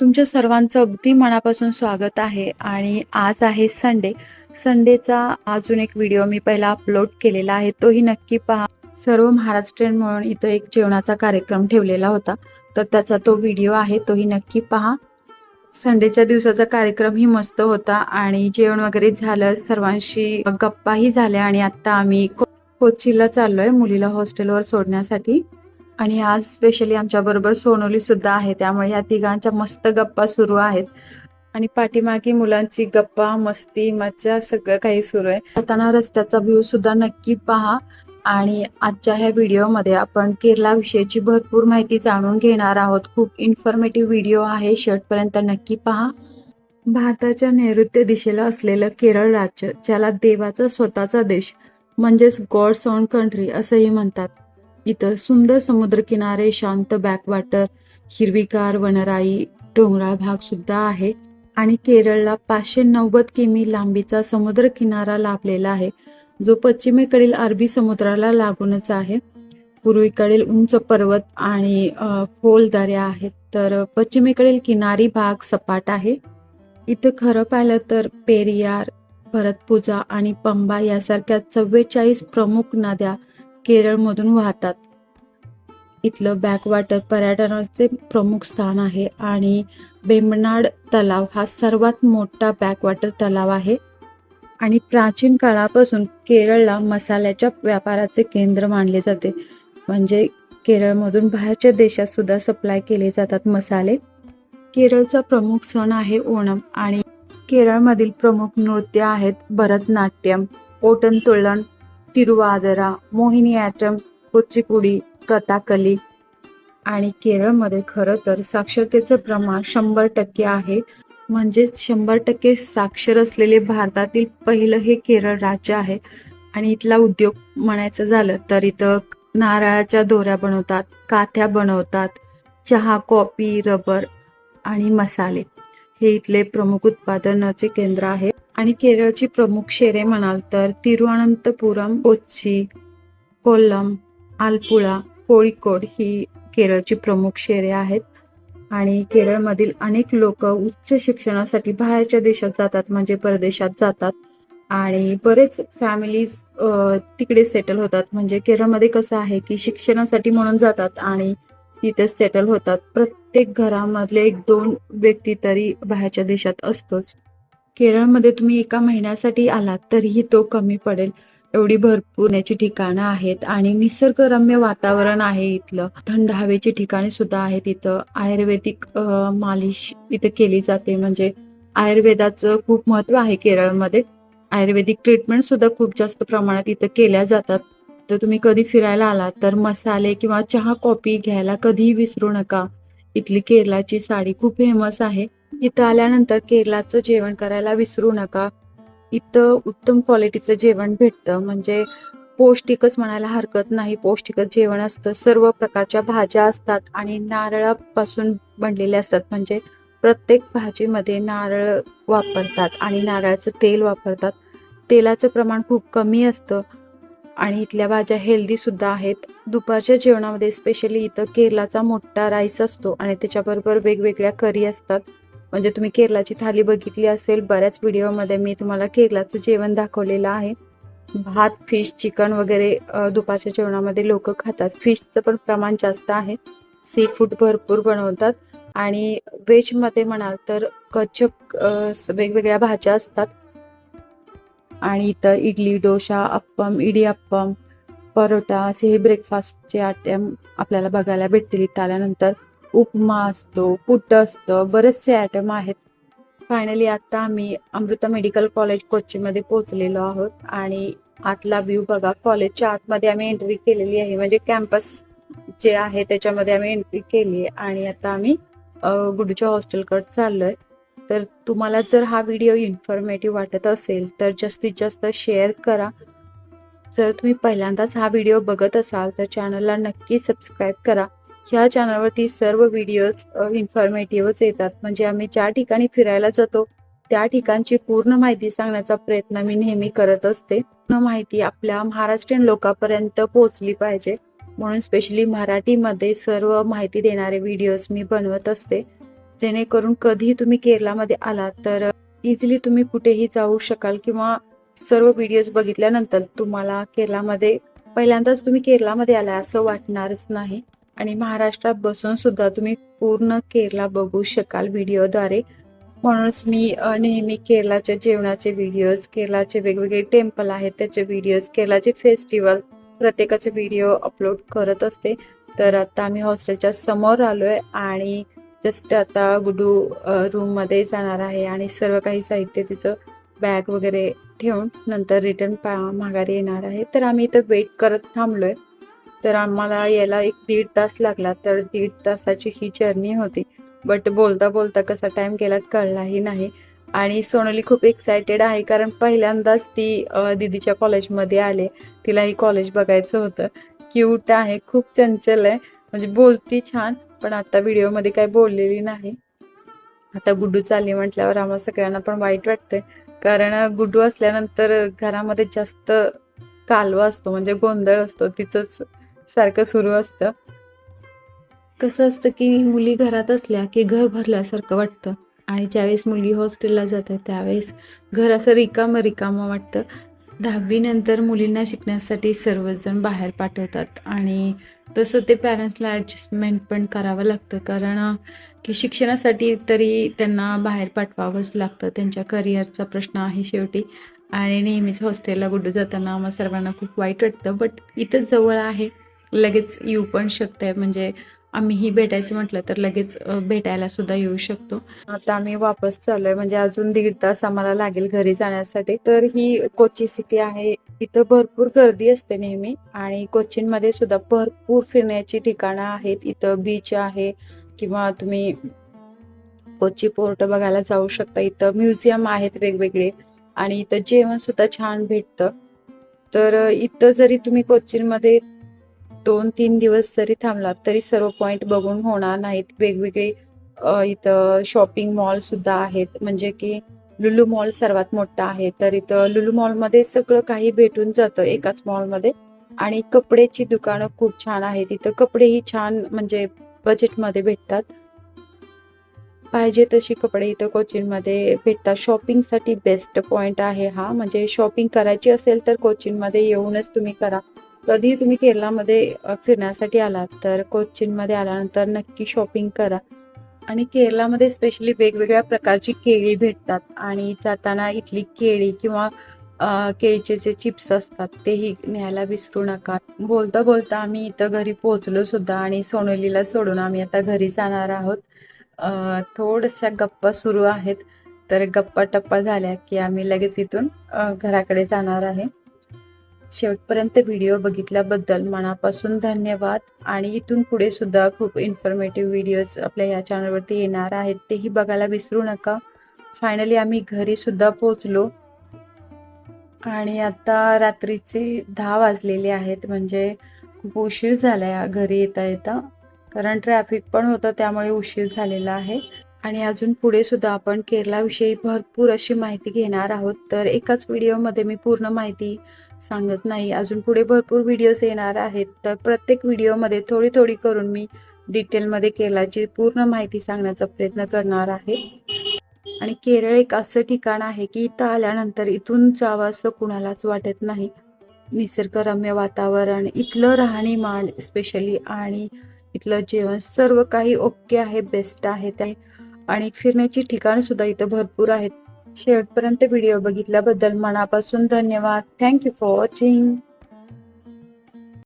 तुमच्या सर्वांचं अगदी मनापासून स्वागत आहे आणि आज आहे संडे संडेचा अजून एक व्हिडिओ मी पहिला अपलोड केलेला आहे तोही नक्की पहा. सर्व महाराष्ट्रीयन म्हणून इथं एक जेवणाचा कार्यक्रम ठेवलेला होता तर त्याचा तो व्हिडिओ आहे तोही नक्की पहा. संडेच्या दिवसाचा कार्यक्रमही मस्त होता आणि जेवण वगैरे झालं सर्वांशी गप्पाही झाल्या आणि आता आम्ही को- कोचीला चाललोय मुलीला हॉस्टेलवर सोडण्यासाठी. आणि आज स्पेशली आमच्या बरोबर सोनोली सुद्धा आहे. त्यामुळे या तिघांच्या मस्त गप्पा सुरू आहेत. आणि पाठीमागे मुलांची गप्पा मस्ती मज्जा सगळं काही सुरू आहे. जाताना रस्त्याचा व्ह्यू सुद्धा नक्की पहा. आणि आजच्या ह्या व्हिडिओमध्ये आपण केरला विषयीची भरपूर माहिती जाणून घेणार आहोत. खूप इन्फॉर्मेटिव्ह व्हिडिओ आहे. शेवटपर्यंत नक्की पहा. भारताच्या नैऋत्य दिशेला असलेलं केरळ राज्य ज्याला देवाचा स्वतःचा देश म्हणजेच गॉड्स ऑन कंट्री असंही म्हणतात. इथं सुंदर समुद्रकिनारे शांत बॅकवॉटर हिरवीगार वनराई डोंगराळ भाग सुद्धा आहे. आणि केरळला पाचशे नव्वद किमी लांबीचा समुद्रकिनारा लाभलेला आहे जो पश्चिमेकडील अरबी समुद्राला लागूनच आहे. पूर्वीकडील उंच पर्वत आणि खोल दऱ्या आहेत तर पश्चिमेकडील किनारी भाग सपाट आहे. इथं खरं पाहिलं तर पेरियार भरतपूजा आणि पंबा यासारख्या चव्वेचाळीस प्रमुख नद्या केरळमधून वाहतात. इथलं बॅकवॉटर पर्यटनाचे प्रमुख स्थान आहे आणि बेंबनाड तलाव हा सर्वात मोठा बॅकवॉटर तलाव आहे. आणि प्राचीन काळापासून केरळला मसाल्याच्या व्यापाराचे केंद्र मानले जाते. म्हणजे केरळमधून बाहेरच्या देशात सुद्धा सप्लाय केले जातात मसाले. केरळचा प्रमुख सण आहे ओणम आणि केरळमधील प्रमुख नृत्य आहेत भरतनाट्यम ओटन तुळण तिरुवादरा मोहिनी ॲटम कुचिपुडी कथाकली आणि केरळमध्ये खरं तर साक्षरतेचं प्रमाण शंभर टक्के आहे. म्हणजेच शंभर टक्के साक्षर असलेले भारतातील पहिलं हे केरळ राज्य आहे. आणि इथला उद्योग म्हणायचं झालं तर इथं नारळाच्या दोऱ्या बनवतात काथ्या बनवतात चहा कॉफी रबर आणि मसाले हे इथले प्रमुख उत्पादनाचे केंद्र आहे. आणि केरळची प्रमुख शहरे म्हणाल तर तिरुअनंतपुरम कोच्ची कोल्लम आलपुळा कोळिकोड ही केरळची प्रमुख शहरे आहेत. आणि केरळमधील अनेक लोक उच्च शिक्षणासाठी बाहेरच्या देशात जातात म्हणजे परदेशात जातात. आणि बरेच फॅमिलीज तिकडे सेटल होतात. म्हणजे केरळमध्ये कसं आहे की शिक्षणासाठी म्हणून जातात आणि तिथे सेटल होतात. प्रत्येक घरामधले एक दोन व्यक्ती तरी बाहेरच्या देशात असतोच. केरळमध्ये तुम्ही एका महिन्यासाठी आलात तरीही तो कमी पडेल. एवढी भरपूर याची ठिकाणं आहेत आणि निसर्गरम्य वातावरण आहे इथलं. थंड हवेची ठिकाणे सुद्धा आहेत इथं. आयुर्वेदिक मालिश इथं केली जाते. म्हणजे आयुर्वेदाचं खूप महत्त्व आहे केरळमध्ये. आयुर्वेदिक ट्रीटमेंट सुद्धा खूप जास्त प्रमाणात इथं केल्या जातात. तर तुम्ही कधी फिरायला आलात तर मसाले किंवा चहा कॉफी घ्यायला कधीही विसरू नका. इथली केरळाची साडी खूप फेमस आहे. इथं आल्यानंतर केरलाचं जेवण करायला विसरू नका. इथं उत्तम क्वालिटीचं जेवण भेटतं. म्हणजे पौष्टिकच म्हणायला हरकत नाही. पौष्टिकच जेवण असतं. सर्व प्रकारच्या भाज्या असतात आणि नारळापासून बनलेल्या असतात. म्हणजे प्रत्येक भाजीमध्ये नारळ वापरतात आणि नारळाचं तेल वापरतात. तेलाचं प्रमाण खूप कमी असतं आणि इथल्या भाज्या हेल्दी सुद्धा आहेत. दुपारच्या जेवणामध्ये स्पेशली इथं केरलाचा मोठा राईस असतो आणि त्याच्याबरोबर वेगवेगळ्या करी असतात. म्हणजे तुम्ही केरलाची थाली बघितली असेल बऱ्याच व्हिडिओमध्ये मी तुम्हाला केरलाचं जेवण दाखवलेलं आहे. भात फिश चिकन वगैरे दुपारच्या जेवणामध्ये लोक खातात. फिशचं पण प्रमाण जास्त आहे. सी फूड भरपूर बनवतात. आणि व्हेजमध्ये म्हणाल तर कचप वेगवेगळ्या भाज्या असतात. आणि इथं इडली डोसा अप्पम इडियाप्पम परोटा असे हे ब्रेकफास्टचे आयटम आपल्याला बघायला भेटतील. इथं आल्यानंतर उपमा असतो पुट असतं बरेचसे आयटम आहेत. फायनली आता आम्ही अमृता मेडिकल कॉलेज कोच्चीमध्ये पोहोचलेलो आहोत आणि आतला व्ह्यू बघा. कॉलेजच्या आतमध्ये आम्ही एंट्री केलेली आहे. म्हणजे कॅम्पस जे आहे त्याच्यामध्ये आम्ही एंट्री केली आहे. आणि आता आम्ही गुडूच्या हॉस्टेलकडे चाललोय. तर तुम्हाला जर हा व्हिडिओ इन्फॉर्मेटिव्ह वाटत असेल तर जास्तीत जास्त शेअर करा. जर तुम्ही पहिल्यांदाच हा व्हिडिओ बघत असाल तर चॅनलला नक्की सबस्क्राईब करा. ह्या चॅनलवरती सर्व व्हिडिओज इन्फॉर्मेटिव्हच येतात. म्हणजे आम्ही ज्या ठिकाणी फिरायला जातो त्या ठिकाणची पूर्ण माहिती सांगण्याचा प्रयत्न मी नेहमी करत असते. पूर्ण माहिती आपल्या महाराष्ट्रीयन लोकांपर्यंत पोहोचली पाहिजे. म्हणून स्पेशली मराठीमध्ये सर्व माहिती देणारे व्हिडिओज मी बनवत असते. जेणेकरून कधीही तुम्ही केरलामध्ये आलात तर इझिली तुम्ही कुठेही जाऊ शकाल किंवा सर्व व्हिडिओज बघितल्यानंतर तुम्हाला केरलामध्ये पहिल्यांदाच तुम्ही केरलामध्ये आला असं वाटणारच नाही. आणि महाराष्ट्रात बसून सुद्धा तुम्ही पूर्ण केरला बघू शकाल व्हिडिओद्वारे. म्हणूनच मी नेहमी केरलाच्या जेवणाचे व्हिडिओज केरलाचे वेगवेगळे टेम्पल आहेत त्याचे व्हिडिओज केरलाचे फेस्टिवल प्रत्येकाचे व्हिडिओ अपलोड करत असते. तर आता आम्ही हॉस्टेलच्या समोर आलोय आणि जस्ट आता गुडू रूममध्ये जाणार आहे आणि सर्व काही साहित्य तिचं बॅग वगैरे ठेवून नंतर रिटर्न पा माघारी येणार आहे. तर आम्ही इथं वेट करत थांबलोय. तर आम्हाला यायला एक दीड तास लागला तर दीड तासाची ही जर्नी होती. बट बोलता बोलता कसा टाइम गेला कळलाही नाही. आणि सोनाली खूप एक्सायटेड आहे कारण पहिल्यांदाच ती दिदीच्या दीदीच्या कॉलेजमध्ये आले. तिलाही कॉलेज बघायचं होतं. क्यूट आहे खूप चंचल आहे. म्हणजे बोलती छान पण आता व्हिडिओमध्ये काही बोललेली नाही. आता गुड्डू चालली म्हटल्यावर आम्हाला सगळ्यांना पण वाईट वाटतंय. कारण गुड्डू असल्यानंतर घरामध्ये जास्त कालवा असतो म्हणजे गोंधळ असतो तिचंच सारखं सुरू असतं. कसं असतं की मुली घरात असल्या की घर भरल्यासारखं वाटतं. आणि ज्यावेळेस मुलगी हॉस्टेलला जाते त्यावेळेस घर असं रिकामं रिकामं वाटतं. दहावीनंतर मुलींना शिकण्यासाठी सर्वजण बाहेर पाठवतात. आणि तसं ते पॅरेंट्सला ॲडजस्टमेंट पण करावं लागतं. कारण की शिक्षणासाठी तरी त्यांना बाहेर पाठवावंच लागतं. त्यांच्या करिअरचा प्रश्न आहे शेवटी. आणि नेहमीच हॉस्टेलला गुड्डू जाताना आम्हाला सर्वांना खूप वाईट वाटतं. बट इथं जवळ आहे. लगेच येऊ पण शकते म्हणजे आम्हीही भेटायचं म्हटलं तर लगेच भेटायला सुद्धा येऊ शकतो. आता आम्ही वापस चाललोय. म्हणजे अजून दीड तास आम्हाला लागेल घरी जाण्यासाठी. तर ही कोची सिटी आहे. इथं भरपूर गर्दी असते नेहमी. आणि कोचीन मध्ये सुद्धा भरपूर फिरण्याची ठिकाणं आहेत. इथं बीच आहे. किंवा तुम्ही कोची पोर्ट बघायला जाऊ शकता. इथं म्युझियम आहेत वेगवेगळे. आणि इथं जेवण सुद्धा छान भेटतं. तर इथं जरी तुम्ही कोचीनमध्ये दोन तीन दिवस जरी थांबलात तरी सर्व पॉइंट बघून होणार नाहीत. वेगवेगळे इथं शॉपिंग मॉल सुद्धा आहेत. म्हणजे की लुलू मॉल सर्वात मोठा आहे. तर इथं लुलू मॉलमध्ये सगळं काही भेटून जातं एकाच मॉलमध्ये. आणि कपड्याची दुकानं खूप छान आहेत. इथं कपडेही छान म्हणजे बजेटमध्ये भेटतात. पाहिजे तशी कपडे इथं कोचिनमध्ये भेटतात. शॉपिंगसाठी बेस्ट पॉइंट आहे हा. म्हणजे शॉपिंग करायची असेल तर कोचिनमध्ये येऊनच तुम्ही करा. कधी तुम्ही केरलामध्ये फिरण्यासाठी आलात तर कोचीनमध्ये आल्यानंतर नक्की शॉपिंग करा. आणि केरलामध्ये स्पेशली वेगवेगळ्या प्रकारची केळी भेटतात आणि जाताना इथली केळी किंवा केळीचे जे चिप्स असतात तेही न्यायला विसरू नका. बोलता बोलता आम्ही इथं घरी पोहोचलो सुद्धा आणि सोनोलीला सोडून आम्ही आता घरी जाणार आहोत. अ, थोड्याशा गप्पा सुरू आहेत तर गप्पा टप्पा झाल्या की आम्ही लगेच इथून घराकडे जाणार आहे. शेवटपर्यंत व्हिडिओ बघितल्याबद्दल मनापासून धन्यवाद. आणि इथून पुढे सुद्धा खूप इन्फॉर्मेटिव्ह व्हिडिओज आपल्या या चॅनलवरती येणार आहेत. तेही बघायला विसरू नका. फायनली आम्ही घरी सुद्धा पोचलो आणि आता रात्रीचे दहा वाजलेले आहेत. म्हणजे खूप उशीर झाला आहे घरी येता येता. कारण ट्रॅफिक पण होतं त्यामुळे उशीर झालेला आहे. आणि अजून पुढे सुद्धा आपण केरलाविषयी भरपूर अशी माहिती घेणार आहोत. तर एकाच व्हिडिओमध्ये मी पूर्ण माहिती सांगत नाही. अजून पुढे भरपूर व्हिडिओज येणार आहेत. तर प्रत्येक व्हिडिओमध्ये थोडी थोडी करून मी डिटेलमध्ये केरळाची पूर्ण माहिती सांगण्याचा प्रयत्न करणार आहे. आणि केरळ एक असं ठिकाण आहे की इथं आल्यानंतर इथून जावं असं कुणालाच वाटत नाही. निसर्गरम्य वातावरण इथलं राहणीमान स्पेशली आणि इथलं जेवण सर्व काही ओके आहे बेस्ट आहे. ते आणि फिरण्याची ठिकाणं सुद्धा इथं भरपूर आहेत. शेवटपर्यंत व्हिडिओ बघितल्याबद्दल मनापासून धन्यवाद. Thank you for watching